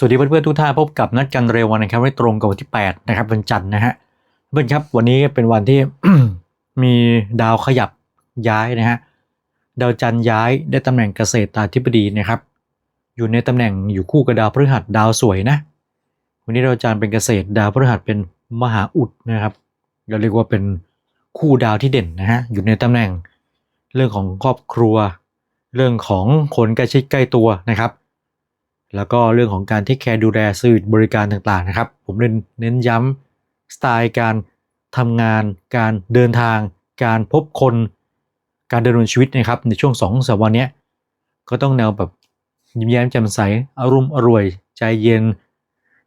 สวัสดีเพื่อนๆทุกท่านพบกับนัดกันเร็ววันนะครับไว้ตรงกับวันที่ 8 นะครับวันจันทร์นะฮะเพื่อนครับวันนี้เป็นวันที่มีดาวขยับย้ายนะฮะดาวจันทร์ย้ายได้ตำแหน่งเกษตรตาธิบดีนะครับ อยู่ในตำแหน่งอยู่คู่กับดาวพฤหัสดาวสวยนะ วันนี้ดาวจันทร์เป็นเกษตรดาวพฤหัสเป็นมหาอุดนะครับเราเรียกว่าเป็นคู่ดาวที่เด่นนะฮะอยู่ในตำแหน่งเรื่องของครอบครัว เรื่องของคนใกล้ชิดใกล้ตัวนะครับ แล้วก็เรื่องของการที่แคร์ดูแลสื่อบริการต่างๆนะครับ ผมเน้นเน้นย้ำสไตล์การทำงาน การเดินทาง การพบคน การดำเนินชีวิตนะครับ ในช่วงสองสามวันเนี้ก็ต้องแนวแบบยิ้มแย้มแจ่มใส อารมณ์อร่วย ใจเย็น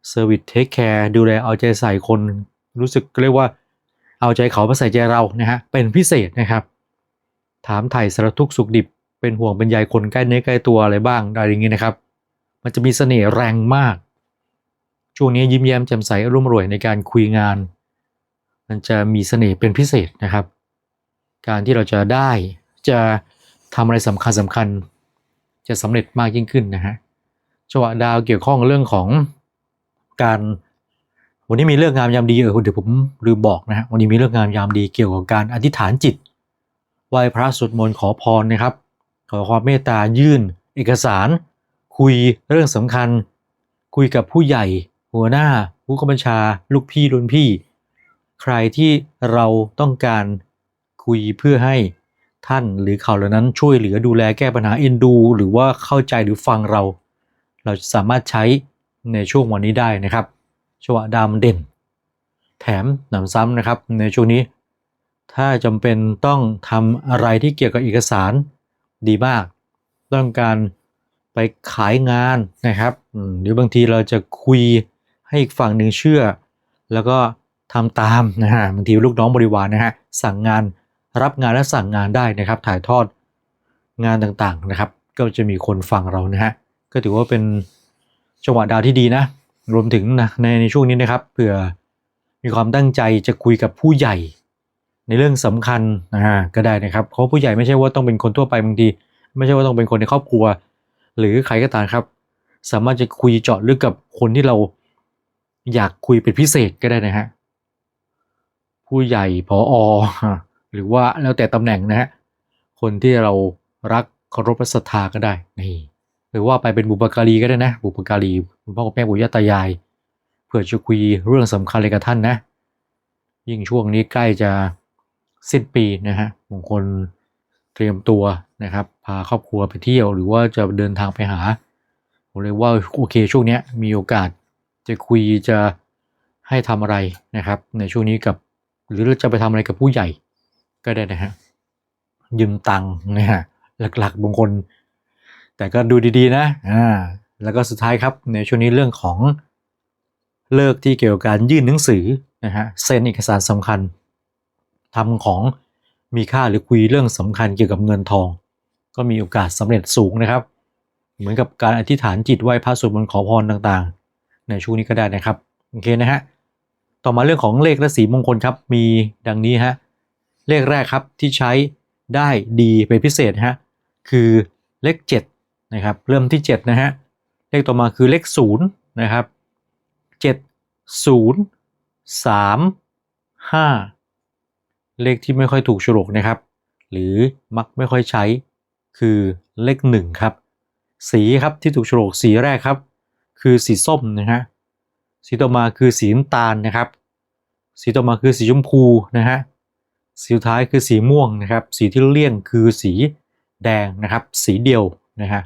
เซอร์วิสเทคแคร์ดูแลเอาใจใส่คน รู้สึกเรียกว่าเอาใจเขามาใส่ใจเรานะฮะเป็นพิเศษนะครับ ถามไถ่สารทุกสุขดิบเป็นห่วงเป็นใยคนใกล้เนื้อใกล้ตัวอะไรบ้างอะไรอย่างนี้นะครับ มันจะมีเสน่ห์แรงมาก ช่วงนี้ยิ้มแย้มแจ่มใสอารมรวยในการคุยงาน มันจะมีเสน่ห์เป็นพิเศษนะครับ การที่เราจะได้จะทำอะไรสำคัญสำคัญ จะสำเร็จมากยิ่งขึ้นนะฮะจังหวะดาวเกี่ยวข้องเรื่องของการวันนี้มีเรื่องงามยามดีเออเดี๋ยวผมลืมบอกนะฮะวันนี้มีเรื่องงามยามดีเกี่ยวกับการอธิษฐานจิตไหว้พระสวดมนต์ขอพรนะครับ ขอความเมตตายื่น เอกสาร คุยเรื่องสำคัญ คุยกับผู้ใหญ่ หัวหน้า ผู้กำบัญชา ลูกพี่รุ่นพี่ ใครที่เราต้องการคุยเพื่อให้ท่านหรือเขาเหล่านั้นช่วยเหลือดูแลแก้ปัญหาเอ็นดู หรือว่าเข้าใจหรือฟังเรา เราสามารถใช้ในช่วงวันนี้ได้นะครับจังหวะดาวมันเด่น แถมหนำซ้ำนะครับ ในช่วงนี้ ถ้าจำเป็นต้องทำอะไรที่เกี่ยวกับเอกสารดีมาก ต้องการ ไปขายงานนะครับหรือบางทีเราจะคุยให้อีกฝั่งหนึ่งเชื่อ แล้วก็ทำตามนะฮะบางทีลูกน้องบริวารนะฮะสั่งงานรับงานและสั่งงานได้นะครับ ถ่ายทอดงานต่างๆนะครับ ก็จะมีคนฟังเรานะฮะก็ถือว่าเป็นจังหวะดาวที่ดีนะ รวมถึงนะในในช่วงนี้นะครับเผื่อมีความตั้งใจจะคุยกับผู้ใหญ่ ในเรื่องสำคัญนะฮะก็ได้นะครับเพราะผู้ใหญ่ไม่ใช่ว่าต้องเป็นคนทั่วไปบางที ไม่ใช่ว่าต้องเป็นคนในครอบครัว หรือใครก็ตามครับ สามารถจะคุยเจาะลึกกับคนที่เราอยากคุยเป็นพิเศษก็ได้นะฮะผู้ใหญ่ผออหรือว่าแล้วแต่ตำแหน่งนะฮะคนที่เรารักเคารพศรัทธาก็ได้นี่หรือว่าไปเป็นบุปการีก็ได้นะ บุปการีคุณพ่อคุณแม่ปู่ย่าตายายเพื่อจะคุยเรื่องสำคัญเลยกับท่านนะ ยิ่งช่วงนี้ใกล้จะสิ้นปีนะฮะบางคน เตรียมตัวนะครับ พาครอบครัวไปเที่ยว หรือว่าจะเดินทางไปหาผมเลยว่าโอเคช่วงนี้มีโอกาสจะคุยจะให้ทำอะไรนะครับ ในช่วงนี้กับ หรือจะไปทำอะไรกับผู้ใหญ่ก็ได้นะฮะยืมตังค์นะฮะหลักๆบางคน แต่ก็ดูดีๆนะอ่าแล้วก็สุดท้ายครับในช่วงนี้เรื่องของเลิกที่เกี่ยวกับการยื่นหนังสือนะฮะเซ็นเอกสารสำคัญทำของ มีค่าหรือคุยเรื่องสำคัญเกี่ยวกับเงินทอง ก็มีโอกาสสำเร็จสูงนะครับ เหมือนกับการอธิษฐานจิตไหว้พระสวดมนต์ขอพรต่างๆ ในช่วงนี้ก็ได้นะครับโอเคนะฮะต่อมาเรื่องของเลขและสีมงคลครับมีดังนี้ฮะเลขแรกครับที่ใช้ได้ดีเป็นพิเศษฮะคือเลข7นะครับเริ่มที่7นะฮะเลขต่อมาคือเลข0นะครับ7 0 3 5 เลขที่ไม่ค่อยถูกฉลกนะครับ หรือมักไม่ค่อยใช้ คือเลขหนึ่งครับ สีครับที่ถูกฉลกสีแรกครับ คือสีส้มนะฮะสีต่อมาคือสีน้ำตาลนะครับ สีต่อมาคือสีชมพูนะฮะสีสุดท้ายคือสีม่วงนะครับ สีที่เลี่ยงคือสีแดงนะครับ สีเดียวนะฮะ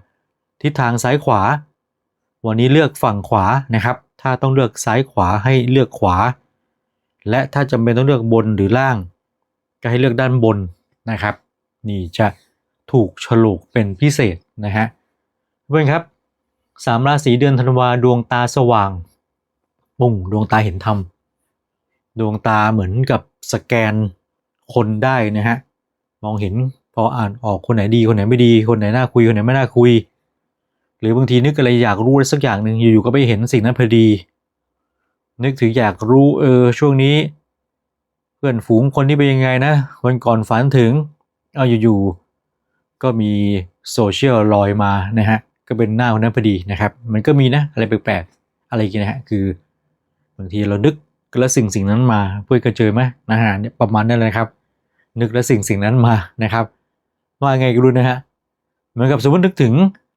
ทิศทางซ้ายขวา วันนี้เลือกฝั่งขวานะครับ ถ้าต้องเลือกซ้ายขวาให้เลือกขวา และถ้าจำเป็นต้องเลือกบนหรือล่าง ก็ให้เลือกด้านบนนะครับ นี่จะถูกฉลกเป็นพิเศษนะฮะเพื่อนครับสามราศีเดือนธันวาดวงตาสว่างปุ่งดวงตาเห็นธรรมดวงตาเหมือนกับสแกนคนได้นะฮะมองเห็นพออ่านออกคนไหนดีคนไหนไม่ดี คนไหนน่าคุยคนไหนไม่น่าคุย หรือบางทีนึกอะไรอยากรู้อะไรสักอย่างหนึ่งอยู่ๆก็ไปเห็นสิ่งนั้นพอดี นึกถึงอยากรู้เออช่วงนี้ เพื่อนฝูงคนที่เป็นยังไงนะ วันก่อนฝันถึง เอาอยู่ๆก็มีโซเชียลลอยมานะฮะ ก็เป็นหน้าคนนั้นพอดีนะครับ มันก็มีนะ อะไรแปลกๆ อะไรอย่างเงี้ยนะฮะ คือบางทีเรานึกแล้วสิ่งสิ่งนั้นมาเพื่อก็เจอไหมนะฮะเนี่ยประมาณนั้นเลยครับ นึกแล้วสิ่งสิ่งนั้นมานะครับ ว่าไงก็รู้นะฮะ เหมือนกับสมมตินึกถึง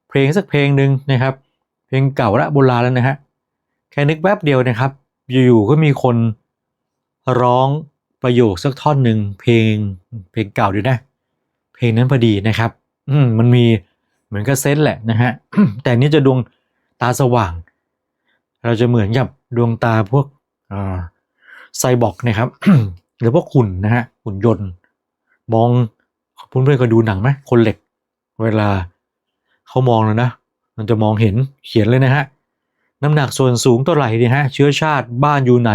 เพลงสักเพลงหนึ่งนะครับ เพลงเก่าละโบราณแล้วนะฮะ แค่นึกแป๊บเดียวนะครับ อยู่ๆก็มีคนร้อง ประโยคสักท่อนหนึ่งเพลงเพลงเก่าดีนะ เพลงนั้นพอดีนะครับ อืมมันมีเหมือนกับเซนแหละนะฮะแต่นี้จะดวงตาสว่าง เราจะเหมือนกับดวงตาพวกอไซบอร์กนะครับหรือพวกหุ่นนะฮะหุ่นยนต์ มองเพื่อนๆก็ดูหนังไหมคนเหล็ก เวลาเขามองแล้วนะมันจะมองเห็นเขียนเลยนะฮะน้ำหนักส่วนสูงเท่าไหร่เนี่ยฮะเชื้อชาติบ้านอยู่ไหน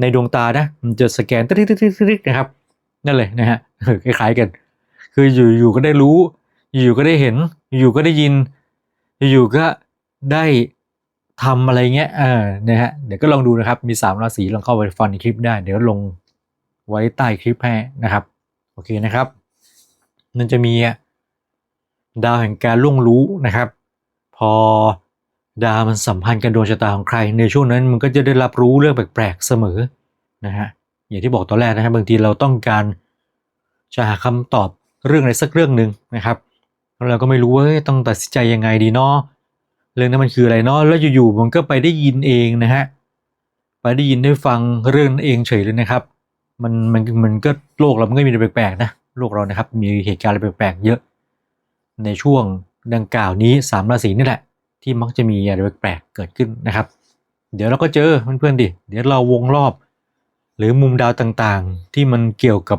ในดวงตานะมันจะสแกนติ๊ดๆๆๆนะครับนั่นเลยนะฮะคล้ายๆกัน คืออยู่ๆก็ได้รู้ อยู่ๆก็ได้เห็น อยู่ๆก็ได้ยิน อยู่ๆก็ได้ทำอะไรเงี้ยเออนะฮะเดี๋ยวก็ลองดูนะครับ มีสามราศีลองเข้าไปฟังในคลิปได้ เดี๋ยวลงไว้ใต้คลิปให้นะครับ โอเคนะครับมันจะมีดาวแห่งการล่วงรู้นะครับ พอ ดาวมันสัมพันธ์กับดวงชะตาของใคร ในช่วงนั้นมันก็จะได้รับรู้เรื่องแปลกๆเสมอนะฮะอย่างที่บอกตอนแรกนะครับบางทีเราต้องการจะหาคำตอบเรื่องอะไรสักเรื่องหนึ่งนะครับแล้วเราก็ไม่รู้ว่าต้องตัดสินใจยังไงดีเนาะเรื่องนั้นมันคืออะไรเนาะแล้วอยู่ๆมันก็ไปได้ยินเองนะฮะไปได้ยินได้ฟังเรื่องนั้นเองเฉยเลยนะครับ มันมันมันก็โลกเรามันก็มีอะไรแปลกๆนะโลกเรานะครับมีเหตุการณ์อะไรแปลกๆเยอะ ในช่วงดังกล่าวนี้สามราศีนี่แหละ ที่มักจะมีอะไรแปลกๆเกิดขึ้นนะครับ เดี๋ยวเราก็เจอเพื่อนๆดิ เดี๋ยวเราวงรอบ หรือมุมดาวต่างๆ ที่มันเกี่ยวกับ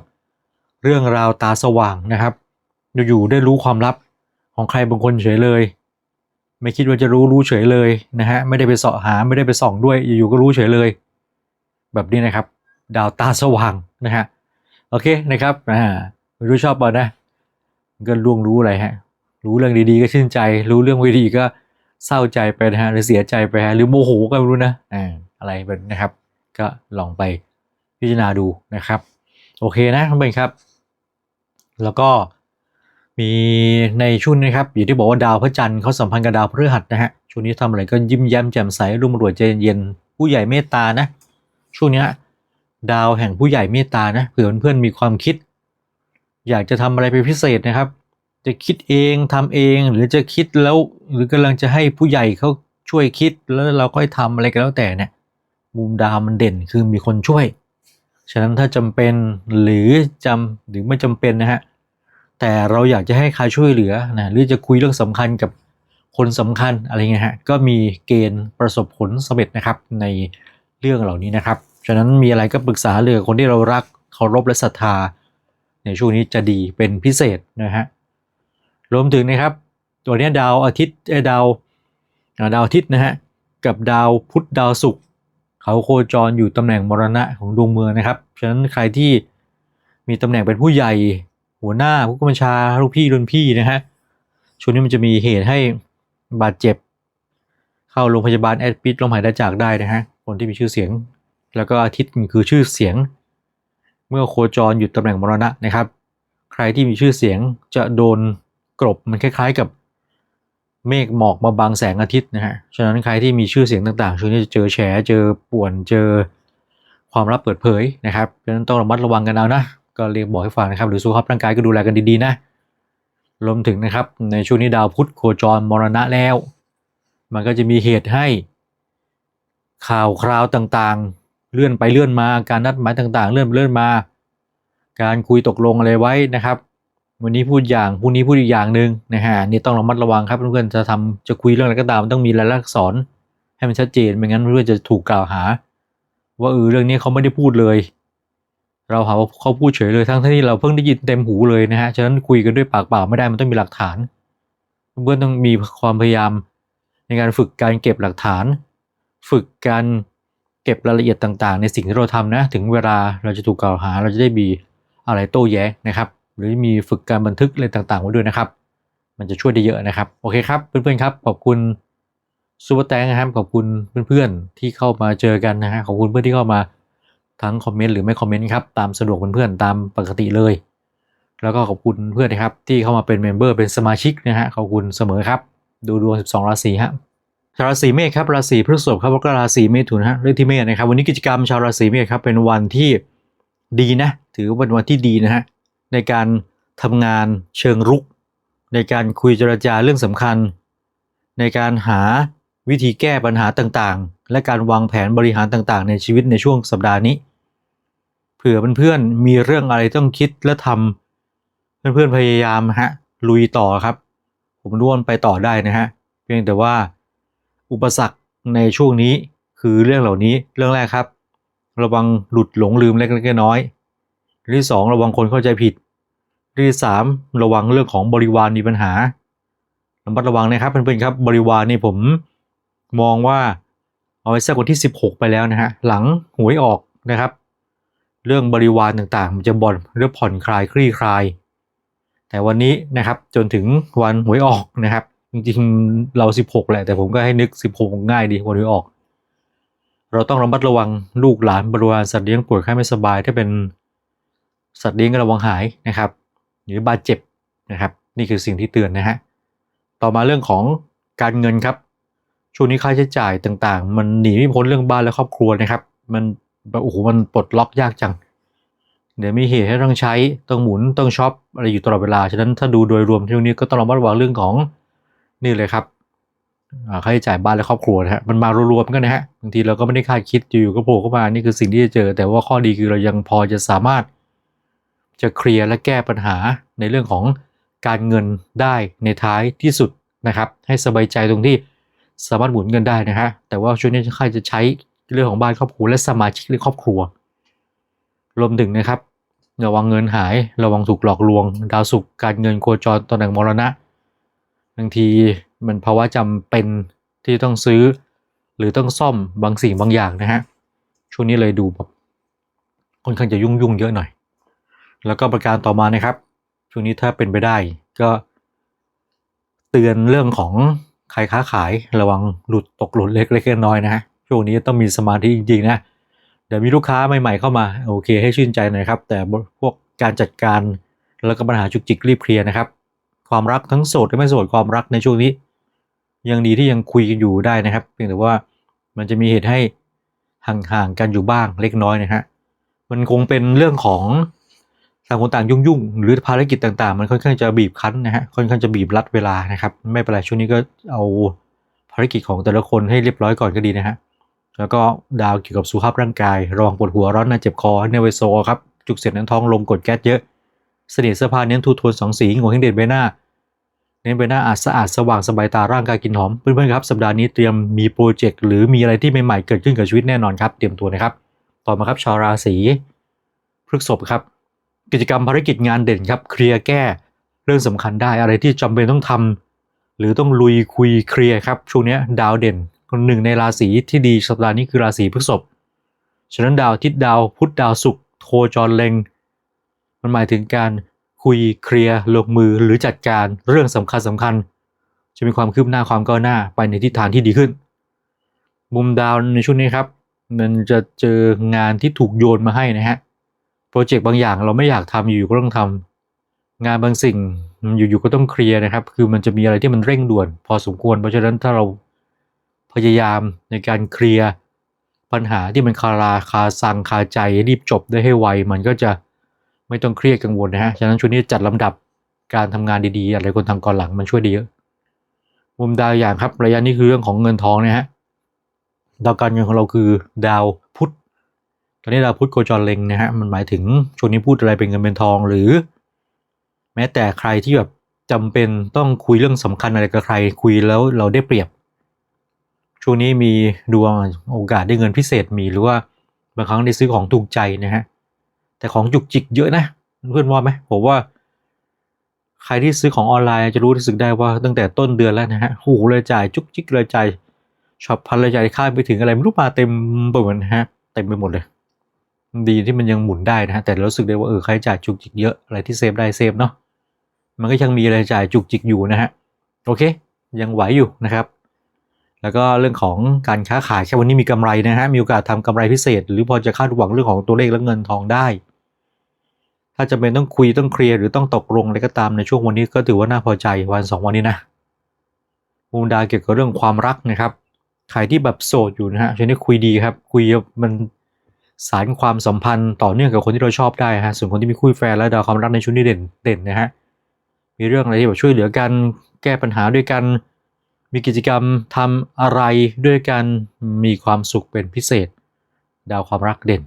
เรื่องราวตาสว่างนะครับ อยู่ๆได้รู้ความลับของใครบางคนเฉยเลย ไม่คิดว่าจะรู้รู้เฉยเลยนะฮะไม่ได้ไปเสาะหาไม่ได้ไปส่องด้วยอยู่ๆก็รู้เฉยเลย แบบนี้นะครับ ดาวตาสว่างนะฮะโอเคนะครับอ่าไม่รู้ชอบป่ะนะก็ล่วงรู้อะไรฮะรู้เรื่องดีๆก็ชื่นใจ รู้เรื่องไม่ดีก็ เศร้าใจไปนะฮะหรือเสียใจไปฮะหรือโมโหก็ไม่รู้นะอ่าอะไรแบบนี้นะครับ ก็ลองไปพิจารณาดูนะครับ โอเคนะท่านผู้ชมครับ แล้วก็มีในช่วงนี้ครับอย่างที่บอกว่าดาวพระจันทร์เขาสัมพันธ์กับดาวพฤหัสนะฮะช่วงนี้ทำอะไรก็ยิ้มแย้มแจ่มใสรุ่มรวยใจเย็นผู้ใหญ่เมตตานะ ช่วงเนี้ยดาวแห่งผู้ใหญ่เมตตานะเผื่อเพื่อนๆมีความคิด อยากจะทำอะไรเป็นพิเศษนะครับ จะคิดเองทำเอง หรือจะคิดแล้ว หรือกำลังจะให้ผู้ใหญ่เขาช่วยคิดแล้วเราค่อยทำอะไรก็แล้วแต่เนี่ย มุมดาวมันเด่นคือมีคนช่วย ฉะนั้นถ้าจำเป็นหรือจำหรือไม่จำเป็นนะฮะแต่เราอยากจะให้ใครช่วยเหลือนะหรือจะคุยเรื่องสำคัญกับคนสำคัญอะไรเงี้ยฮะก็มีเกณฑ์ประสบผลสำเร็จนะครับในเรื่องเหล่านี้นะครับ ฉะนั้นมีอะไรก็ปรึกษาเรือคนที่เรารักเคารพและศรัทธา ในช่วงนี้จะดีเป็นพิเศษนะฮะ รวมถึงนะครับ ตัวนี้ดาวอาทิตย์เอ่อดาวดาวอาทิตย์นะฮะกับดาวพุธดาวศุกร์เขาโคจรอยู่ตำแหน่งมรณะของดวงเมืองนะครับฉะนั้นใครที่มีตำแหน่งเป็นผู้ใหญ่ หัวหน้าผู้กำกับชาลูกพี่รุ่นพี่นะฮะช่วงนี้มันจะมีเหตุให้บาดเจ็บ เข้าโรงพยาบาลแอดมิดลมหายใจจากได้นะฮะคนที่มีชื่อเสียง แล้วก็อาทิตย์คือชื่อเสียง เมื่อโคจรอยู่ตำแหน่งมรณะนะครับ ใครที่มีชื่อเสียงจะโดน กลบมันคล้าย ๆกับเมฆหมอกมาบังแสงอาทิตย์นะฮะ ฉะนั้นใครที่มีชื่อเสียงต่างๆช่วงนี้จะเจอแฉเจอป่วนเจอความลับเปิดเผยนะครับฉะนั้นต้องระมัดระวังกันเอานะ ก็เรียกบอกให้ฟังนะครับ หรือสุขภาพร่างกายก็ดูแลกันดีๆนะ รวมถึงนะครับ ในช่วงนี้ดาวพุธโคจรมรณะแล้ว มันก็จะมีเหตุให้ ข่าวคราวต่างๆ เลื่อนไปเลื่อนมา การนัดหมายต่างๆ เลื่อนไปเลื่อนมา การคุยตกลงอะไรไว้นะครับ วันนี้พูดอย่างพรุ่งนี้พูดอีกอย่างหนึ่งนะฮะนี่ต้องระมัดระวังครับเพื่อนๆจะทำจะคุยเรื่องอะไรก็ตามมันต้องมีรายลักษณ์อักษรให้มันชัดเจนไม่งั้นเพื่อนจะถูกกล่าวหา ว่าเออเรื่องนี้เขาไม่ได้พูดเลย เราหาว่าเขาพูดเฉยเลยทั้งที่เราเพิ่งได้ยินเต็มหูเลยนะฮะฉะนั้นคุยกันด้วยปากเปล่าไม่ได้มันต้องมีหลักฐาน เพื่อนต้องมีความพยายามในการฝึกการเก็บหลักฐาน ฝึกการเก็บรายละเอียดต่างๆ ในสิ่งที่เราทำนะ ถึงเวลาเราจะถูกกล่าวหาเราจะได้มีอะไรโต้แย้งนะครับ หรือมีฝึกการบันทึกอะไรต่างๆไว้ด้วยนะครับ มันจะช่วยได้เยอะนะครับ โอเคครับ เพื่อนๆครับ ขอบคุณซูเปอร์แตงนะครับ ขอบคุณเพื่อนๆที่เข้ามาเจอกันนะฮะ ขอบคุณเพื่อนที่เข้ามาทั้งคอมเมนต์หรือไม่คอมเมนต์ครับ ตามสะดวกเพื่อนๆตามปกติเลย แล้วก็ขอบคุณเพื่อนนะครับที่เข้ามาเป็นเมมเบอร์เป็นสมาชิกนะฮะ ขอบคุณเสมอครับ ดูดวง 12 ราศีฮะชาวราศีเมษครับราศีพฤษภครับแล้วก็ราศีเมถุนฮะเรื่องที่เมษนะครับ วันนี้กิจกรรมชาวราศีเมษครับเป็นวันที่ดีนะ ถือว่าเป็นวันที่ดีนะฮะ ในการทำงานเชิงรุก ในการคุยเจรจาเรื่องสำคัญ ในการหาวิธีแก้ปัญหาต่างๆ และการวางแผนบริหารต่างๆ ในชีวิตในช่วงสัปดาห์นี้ เผื่อเพื่อนๆมีเรื่องอะไรต้องคิดและทำเพื่อนๆพยายามฮะลุยต่อครับ ผมร่วนไปต่อได้นะฮะเพียงแต่ว่าอุปสรรคในช่วงนี้คือเรื่องเหล่านี้เรื่องแรกครับ ระวังหลุดหลงลืมเล็กๆน้อยๆ เรื่องที่สองระวังคนเข้าใจผิดเรื่องที่สามระวังเรื่องของบริวารมีปัญหาระมัดระวังนะครับเพื่อนๆครับบริวารนี่ผมมองว่าเอาไว้สักวันที่ 16 ไปแล้วนะฮะหลังหวยออกนะครับ เรื่องบริวารต่างๆ มันจะบ่อนเรื่องผ่อนคลายคลี่คลาย แต่วันนี้นะครับจนถึงวันหวยออกนะครับ จริงๆเรา 16 แหละแต่ผมก็ให้นึก 16 ง่ายดีวันหวยออก เราต้องระมัดระวังลูกหลานบริวารสัตว์เลี้ยงป่วยไข้ไม่สบายถ้าเป็น สัตว์เลี้ยงก็ระวังหายนะครับ หรือบาดเจ็บนะครับ นี่คือสิ่งที่เตือนนะฮะต่อมาเรื่องของการเงินครับช่วงนี้ค่าใช้จ่ายต่างๆ มันหนีไม่พ้นเรื่องบ้านและครอบครัวนะครับ มันโอ้โหมันปลดล็อกยากจัง เดี๋ยวมีเหตุให้ต้องใช้ต้องหมุนต้องช็อปอะไรอยู่ตลอดเวลาฉะนั้นถ้าดูโดยรวมที่นี้ก็ต้องระมัดระวังเรื่องของนี่เลยครับค่าใช้จ่ายบ้านและครอบครัวนะฮะมันมารวมๆกันนะฮะบางทีเราก็ไม่ได้คาดคิดอยู่ๆก็โผล่เข้ามานี่คือสิ่งที่จะเจอ แต่ว่าข้อดีคือเรายังพอจะสามารถ จะเคลียร์และแก้ปัญหาในเรื่องของการเงินได้ในท้ายที่สุดนะครับ ให้สบายใจตรงที่สามารถหมุนเงินได้นะฮะแต่ว่าช่วงนี้ค่ายจะใช้เรื่องของบ้านครอบครัวและสมาชิกในครอบครัว รวมถึงนะครับ ระวังเงินหายระวังถูกหลอกลวง ดาวศุกการเงินโคจรตำแหน่งมรณะบางทีมันภาวะจำเป็นที่ต้องซื้อ หรือต้องซ่อมบางสิ่งบางอย่างนะฮะช่วงนี้เลยดูแบบค่อนข้างจะยุ่งยุ่งๆเยอะหน่อย แล้วก็ประการต่อมานะครับ ช่วงนี้ถ้าเป็นไปได้ก็เตือนเรื่องของใครค้าขายระวังหลุดตกหลุดเล็กๆน้อยๆนะฮะช่วงนี้ต้องมีสมาธิจริงๆนะเดี๋ยวมีลูกค้าใหม่ๆเข้ามาโอเคให้ชื่นใจหน่อยครับ แต่พวกการจัดการแล้วก็ปัญหาจุกจิกรีบเคลียร์นะครับ ความรักทั้งโสดและไม่โสดความรักในช่วงนี้ ยังดีที่ยังคุยกันอยู่ได้นะครับ เพียงแต่ว่ามันจะมีเหตุให้ห่างๆกันอยู่บ้างเล็กน้อยนะฮะมันคงเป็นเรื่องของ ต่างคนต่างยุ่งๆ หรือภารกิจต่างๆ มันค่อนข้างจะบีบคั้นนะฮะค่อนข้างจะบีบรัดเวลานะครับ ไม่เป็นไรช่วงนี้ก็เอาภารกิจของแต่ละคนให้เรียบร้อยก่อนก็ดีนะฮะแล้วก็ดาวเกี่ยวกับสุขภาพร่างกายระวังปวดหัวร้อนในเจ็บคอเนเวโซครับจุกเสียดน่นท้องลมกดแก๊สเยอะเสน่ห์เสื้อผ้าเน้นทูโทนสองสีงงเฮงเด่นใบหน้าเน้นใบหน้าอาจสะอาดสว่างสบายตาร่างกายกินหอมเพื่อนๆครับสัปดาห์นี้เตรียมมีโปรเจกต์หรือมีอะไรที่ใหม่ๆเกิดขึ้นกับชีวิตแน่นอนครับ เตรียมตัวนะครับ ต่อมาครับชาวราศีพฤษภครับ กิจกรรมภารกิจงานเด่นครับเคลียร์แก้เรื่องสำคัญได้อะไรที่จำเป็นต้องทำหรือต้องลุยคุยเคลียร์ครับช่วงนี้ดาวเด่นหนึ่งในราศีที่ดีสัปดาห์นี้คือราศีพฤษภฉะนั้นดาวอาทิตย์ดาวพุธดาวศุกร์โคจรเล็ง มันหมายถึงการคุยเคลียร์ลงมือหรือจัดการเรื่องสำคัญสำคัญ จะมีความคืบหน้าความก้าวหน้าไปในทิศทางที่ดีขึ้น มุมดาวในช่วงนี้ครับมันจะเจองานที่ถูกโยนมาให้นะฮะ โปรเจกต์บางอย่างเราไม่อยากทำอยู่ๆก็ต้องทำงานบางสิ่งอยู่ๆก็ต้องเคลียร์นะครับ คือมันจะมีอะไรที่มันเร่งด่วน พอสมควร เพราะฉะนั้นถ้าเราพยายามในการเคลียร์ปัญหาที่มันคาราคาซังคาใจรีบจบได้ให้ไว มันก็จะไม่ต้องเครียดกังวลนะฮะ ฉะนั้นช่วงนี้จัดลำดับการทำงานดีๆอะไรคนทางก่อนหลังมันช่วยด้เยอะ มุมดาวอย่างครับระยะนี้คือเรื่องของเงินทองนะฮะ ดาวการเงินของเราคือดาว ตอนนี้ดาวพุธโคจรเล็งนะฮะมันหมายถึงช่วงนี้พูดอะไรเป็นเงินเป็นทองหรือ แม้แต่ใครที่แบบจำเป็นต้องคุยเรื่องสำคัญอะไรกับใครคุยแล้วเราได้เปรียบ ช่วงนี้มีดวงโอกาสได้เงินพิเศษมีหรือว่าบางครั้งได้ซื้อของถูกใจนะฮะแต่ของจุกจิกเยอะนะ เพื่อนว่าไหมผมว่า ใครที่ซื้อของออนไลน์จะรู้รู้สึกได้ว่าตั้งแต่ต้นเดือนแล้วนะฮะโอ้โหเลยจ่ายจุกจิกเลยจ่ายช็อปพันเลยจ่ายค่าไปถึงอะไรไม่รู้มาเต็มไปหมดนะฮะเต็มไปหมดเลย ดีที่มันยังหมุนได้นะฮะแต่รู้สึกได้ว่าเออใครจ่ายจุกจิกเยอะอะไรที่เซฟได้เซฟเนาะมันก็ยังมีอะไรจ่ายจุกจิกอยู่นะฮะโอเค ยังไหวอยู่นะครับ แล้วก็เรื่องของการค้าขายแค่วันนี้มีกำไรนะฮะมีโอกาสทำกำไรพิเศษ หรือพอจะคาดหวังเรื่องของตัวเลขและเงินทองได้ ถ้าจะเป็นต้องคุยต้องเคลียร์หรือต้องตกลงอะไรก็ตามในช่วงวันนี้ก็ถือว่าน่าพอใจวันสองวันนี้นะมุมดาเกี่ยวกับเรื่องความรักนะครับใครที่แบบโสดอยู่นะฮะช่วงนี้คุยดีครับ คุยมัน สารความสัมพันธ์ต่อเนื่องกับคนที่เราชอบได้ฮะส่วนคนที่มีคู่แฟนและดาวความรักในช่วงนี้เด่นเด่นนะฮะมีเรื่องอะไรที่แบบช่วยเหลือกันแก้ปัญหาด้วยกัน มีกิจกรรมทำอะไรด้วยกันมีความสุขเป็นพิเศษ ดาวความรักเด่น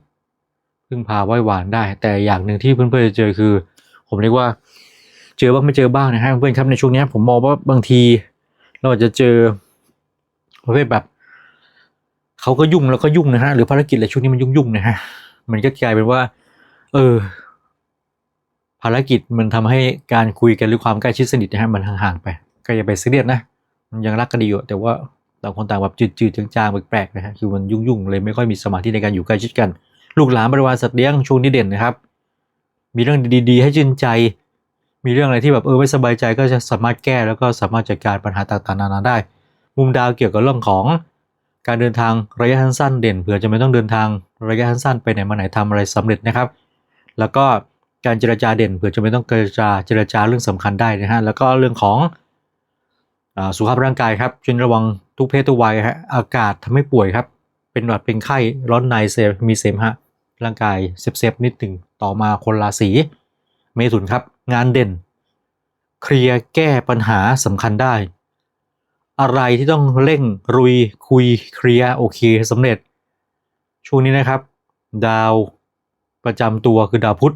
พึ่งพาไหว้หวานได้ แต่อย่างหนึ่งที่เพื่อนๆจะเจอคือ ผมเรียกว่าเจอบ้างไม่เจอบ้างนะฮะเพื่อนครับในช่วงนี้ผมมองว่าบางที เราอาจจะเจอประเภทแบบ เขาก็ยุ่งแล้วก็ยุ่งนะฮะหรือภารกิจอะไรช่วงนี้มันยุ่งๆนะฮะมันก็กลายเป็นว่า เออ ภารกิจมันทำให้การคุยกันหรือความใกล้ชิดสนิทนะฮะมันห่างๆไป ก็อย่าไปซีเรียสนะมันยังรักกันดีอยู่แต่ว่าต่างคนต่างแบบจืดๆจางๆแปลกๆนะฮะคือมันยุ่งๆเลยไม่ค่อยมีสมาธิในการอยู่ใกล้ชิดกัน ลูกหลานบริวารสัตว์เลี้ยงช่วงนี้เด่นนะครับ มีเรื่องดีๆ ให้ชื่นใจ มีเรื่องอะไรที่แบบเออไม่สบายใจก็จะสามารถแก้แล้วก็สามารถจัดการปัญหาต่างๆนานาได้ มุมดาวเกี่ยวกับเรื่องของ การเดินทางระยะสั้นเด่นเผื่อจะไม่ต้องเดินทางระยะสั้นไปไหนมาไหนทำอะไรสำเร็จนะครับ แล้วก็การเจรจาเด่นเผื่อจะไม่ต้องเจรจาเจรจาเรื่องสำคัญได้นะฮะแล้วก็เรื่องของอสุขภาพร่างกายครับช่วยระวังทุกเพศทุกวัยฮะอากาศทำให้ป่วยครับ เป็นหวัดเป็นไข้ร้อนในเซมีเสมหะร่างกายเซฟๆนิดหนึ่งต่อมาคนราศีเมถุนครับ งานเด่น เคลียร์แก้ปัญหาสำคัญได้ อะไรที่ต้องเร่งรุยคุยเคลียร์โอเคสำเร็จ ช่วงนี้นะครับ ดาวประจำตัวคือดาวพุธ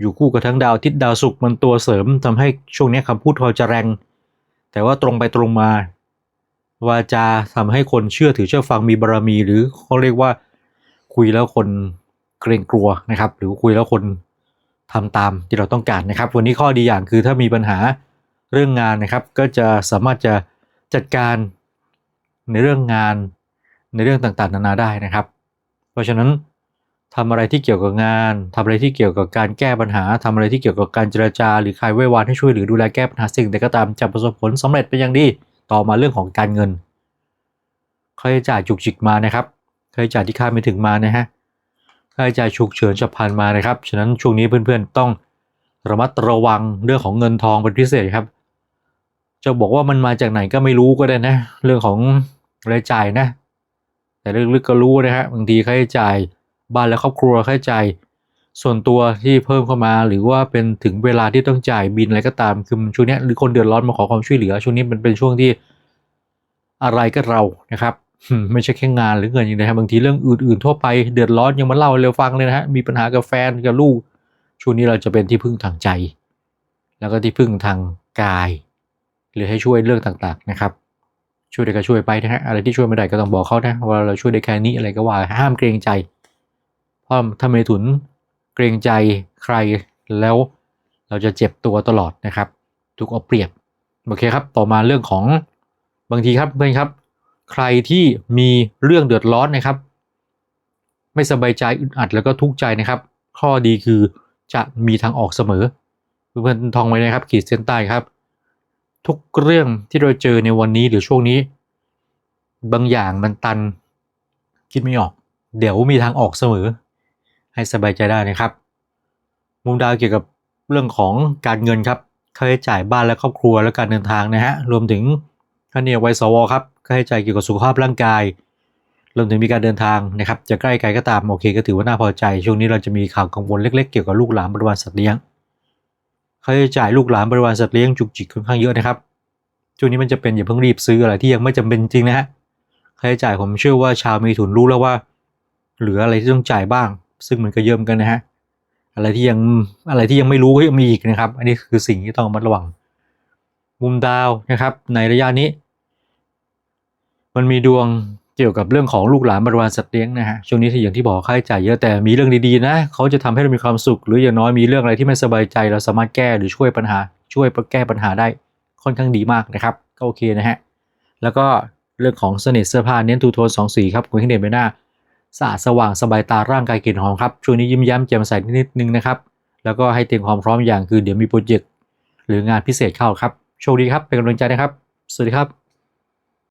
อยู่คู่กับทั้งดาวทิตย์ดาวศุกร์มันตัวเสริมทำให้ช่วงนี้คำพูดพอจะแรง แต่ว่าตรงไปตรงมาวาจาทำให้คนเชื่อถือเชื่อฟังมีบารมี หรือเขาเรียกว่าคุยแล้วคนเกรงกลัวนะครับ หรือคุยแล้วคนทำตามที่เราต้องการนะครับ วันนี้ข้อดีอย่างคือถ้ามีปัญหาเรื่องงานนะครับ ก็จะสามารถจะ จัดการในเรื่องงานในเรื่องต่างๆ นานาได้นะครับ เพราะฉะนั้นทำอะไรที่เกี่ยวกับงานทำอะไรที่เกี่ยวกับการแก้ปัญหาทำอะไรที่เกี่ยวกับการเจรจา หรือใครไว้วานให้ช่วยหรือดูแลแก้ปัญหาสิ่งใดก็ตามจะประสบผลสำเร็จเป็นอย่างดีต่อมาเรื่องของการเงินค่าใช้จ่ายจุกจิกมานะครับค่าใช้จ่ายที่คาดไม่ถึงมานะฮะค่าใช้จ่ายฉุกเฉินฉับพลันมานะครับฉะนั้นช่วงนี้เพื่อนๆต้องระมัดระวังเรื่องของเงินทองเป็นพิเศษครับ จะบอกว่ามันมาจากไหนก็ไม่รู้ก็ได้นะ เรื่องของรายจ่ายนะ แต่ลึกๆก็รู้นะฮะบางทีค่าใช้จ่ายบ้านและครอบครัวค่าใช้จ่ายส่วนตัวที่เพิ่มเข้ามาหรือว่าเป็นถึงเวลาที่ต้องจ่ายบินอะไรก็ตามคือช่วงนี้หรือคนเดือดร้อนมาขอความช่วยเหลือ ช่วงนี้มันเป็นช่วงที่อะไรก็เรานะครับไม่ใช่แค่งานหรือเงินอย่างเดียครับบางทีเรื่องอื่นๆ ทั่วไปเดือดร้อนยังมาเล่าเราฟังเลยนะฮะมีปัญหากับแฟนกับลูก ช่วงนี้เราจะเป็นที่พึ่งทางใจ แล้วก็ที่พึ่งทางกาย หรือให้ช่วยเรื่องต่างๆนะครับ ช่วยได้ก็ช่วยไปนะฮะอะไรที่ช่วยไม่ได้ก็ต้องบอกเขานะว่าเราช่วยได้แค่นี้อะไรก็ว่าห้ามเกรงใจ เพราะถ้าเมถุนเกรงใจใครแล้วเราจะเจ็บตัวตลอดนะครับ ถูกเอาเปรียบโอเคครับ ต่อมาเรื่องของบางทีครับเพื่อนครับ ใครที่มีเรื่องเดือดร้อนนะครับ ไม่สบายใจอึดอัดแล้วก็ทุกข์ใจนะครับ ข้อดีคือจะมีทางออกเสมอ เพื่อนๆทองไว้นะครับ ขีดเส้นใต้ครับ ทุกเรื่องที่เราเจอในวันนี้หรือช่วงนี้ บางอย่างมันตัน คิดไม่ออก เดี๋ยวมีทางออกเสมอ ให้สบายใจได้นะครับ มุมดาวเกี่ยวกับเรื่องของการเงินครับค่าใช้จ่ายบ้านและครอบครัวและการเดินทางนะฮะรวมถึงค่าเนียวัยสวครับค่าใช้จ่ายเกี่ยวกับสุขภาพร่างกายรวมถึงมีการเดินทางนะครับ จะใกล้ไกลก็ตามโอเคก็ถือว่าน่าพอใจ ช่วงนี้เราจะมีข่าวกังวลเล็ก ๆ เกี่ยวกับลูกหลานบริวารสัตว์เลี้ยง ค่าใช้จ่ายลูกหลานบริวารสัตว์เลี้ยงจุกจิกค่อนข้างเยอะนะครับช่วงนี้มันจะเป็นอย่าเพิ่งรีบซื้ออะไรที่ยังไม่จำเป็นจริงนะฮะค่าใช้จ่ายผมเชื่อว่าชาวมีถุนรู้แล้วว่า เหลืออะไรที่ต้องจ่ายบ้าง ซึ่งมันก็เยิ่มกันนะฮะอะไรที่ยังอะไรที่ยังไม่รู้ก็ยังมีอีกนะครับ อันนี้คือสิ่งที่ต้องระมัดระวัง มุมดาวนะครับ ในระยะนี้ มันมีดวง เกี่ยวกับเรื่องของลูกหลานบริวารสัตว์เลี้ยงนะฮะช่วงนี้ที่อย่างที่บอกค่าใช้จ่ายเยอะแต่มีเรื่องดีๆนะเขาจะทำให้เรามีความสุข หรืออย่างน้อยมีเรื่องอะไรที่ไม่สบายใจ เราสามารถแก้หรือช่วยปัญหา ช่วยแก้ปัญหาได้ค่อนข้างดีมากนะครับ ก็โอเคนะฮะแล้วก็เรื่องของเสน่ห์เสื้อผ้าเน้นทูโทนสองสีครับคุณที่เด่นไปหน้าสะอาดสว่างสบายตาร่างกายกลิ่นหอมครับช่วงนี้ยิ้มย้มแจ่มใสนิดนึงนะครับแล้วก็ให้เตรียมความพร้อมอย่างคือเดี๋ยวมีโปรเจกต์หรืองานพิเศษเข้าครับโชคดีครับเป็นกำลังใจนะครับ สวัสดีครับ